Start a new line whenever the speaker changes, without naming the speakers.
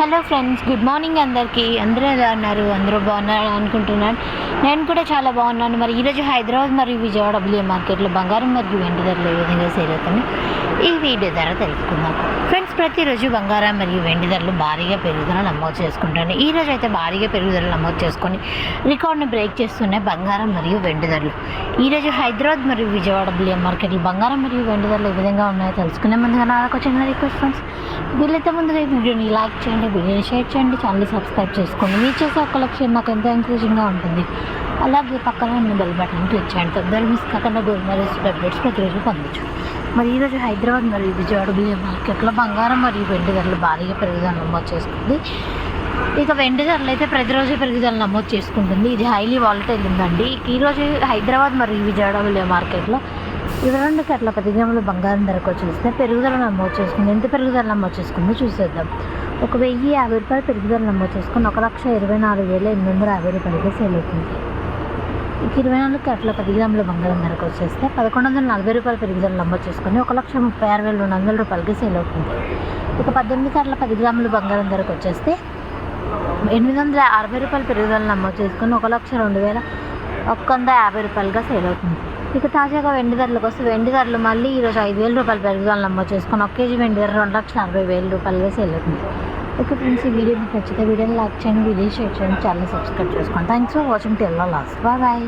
Hello friends good morning అందరికీ. అందరూ ఎలా ఉన్నారు? అందరూ బాగున్నారు అనుకుంటున్నాను. నేను కూడా చాలా బాగున్నాను. మరి ఈరోజు హైదరాబాద్ మరియు విజయవాడ డబ్ల్యూ మార్కెట్లో బంగారం మరియు వెండి ధరలు ఏ విధంగా సేల్ అవుతుంది ఈ వీడియో ద్వారా తెలుసుకుందాం. ఫ్రెండ్స్ ప్రతిరోజు బంగారం మరియు వెండి ధరలు భారీగా పెరుగుదల నమోదు చేసుకుంటాను. ఈ రోజు అయితే భారీగా పెరుగుదల నమోదు చేసుకొని రికార్డును బ్రేక్ చేస్తున్నాయి బంగారం మరియు వెండి ధరలు. ఈరోజు హైదరాబాద్ మరియు విజయవాడ డబ్ల్యూ మార్కెట్లు బంగారం మరియు వెండి ధరలు ఏ విధంగా ఉన్నాయో తెలుసుకునే ముందుగా నాకు చిన్న రిక్వెస్ట్ ఫ్రెండ్స్. వీళ్ళైతే ముందుగా ఈ వీడియోని లైక్ చేయండి వీడియోని షేర్ చేయండి ఛానల్ సబ్స్క్రైబ్ చేసుకోండి. మీరు చేసే ఒక లక్ష్యం నాకు ఎంతో ఎంకరేజింగ్గా ఉంటుంది. అలాగే పక్కన ఉన్న బెల్ బటన్ క్లిక్ చేయండి. తొందరగా మిస్ కాకుండా గోల్డ్ మరియు అప్డేట్స్ ప్రతిరోజు పొందొచ్చు. మరి ఈరోజు హైదరాబాద్ మరియు విజయవాడ బియ్య మార్కెట్లో బంగారం మరియు వెండి ధరలు భారీగా పెరుగుదల నమోదు చేసుకుంది. ఇక వెండి ధరలు అయితే ప్రతిరోజు పెరుగుదల నమోదు చేసుకుంటుంది. ఇది హైలీ వాలటైల్ ఉందండి. ఈరోజు హైదరాబాద్ మరియు విజయవాడ బియ్య మార్కెట్లో ఇరవై రెండు కట్ల పది గ్రాముల బంగారం ధరకు చూస్తే పెరుగుదల నమోదు చేసుకుంది. ఎంత పెరుగుదల నమోదు చేసుకుందో చూసేద్దాం. ఒక వెయ్యి యాభై రూపాయలు పెరుగుదల నమోదు చేసుకుని ఒక లక్ష ఇరవై నాలుగు వేల ఎనిమిది వందల యాభై రూపాయలకి సేల్ అవుతుంది. ఇక ఇరవై నాలుగు క్యాట్లో పది గ్రాముల బంగారం ధరకు వచ్చేస్తే పదకొండు వందల నలభై రూపాయల పెరుగుదల నమోదు చేసుకుని ఒక లక్ష ముప్పై ఆరు వేల రెండు వందల రూపాయలకి సేల్ అవుతుంది. ఇక పద్దెనిమిది క్యాట్ల పది గ్రాముల బంగారం ధరకు వచ్చేస్తే ఎనిమిది వందల అరవై రూపాయల పెరుగుదల నమోదు చేసుకుని ఒక లక్ష రెండు వేల ఒక్క వంద యాభై రూపాయలుగా సేల్ అవుతుంది. ఇక తాజాగా వెండి ధరలకు వస్తే వెండి ధరలు మళ్ళీ ఈరోజు ఐదు వేల రూపాయలు పెరుగుదల నమోదు చేసుకుని ఒక కేజీ వెండి ధర రెండు లక్షల అరవై వేల రూపాయలుగా సేల్ అవుతుంది. ఓకే ఫ్రెండ్స్ ఈ వీడియో మీకు నచ్చితే వీడియోని లైక్ చేయండి వీడియో షేర్ చేయండి ఛానల్ సబ్స్క్రైబ్ చేసుకోండి. థ్యాంక్స్ ఫర్ వాచింగ్ టెల్లో లాస్ట్ బాయ్ బాయ్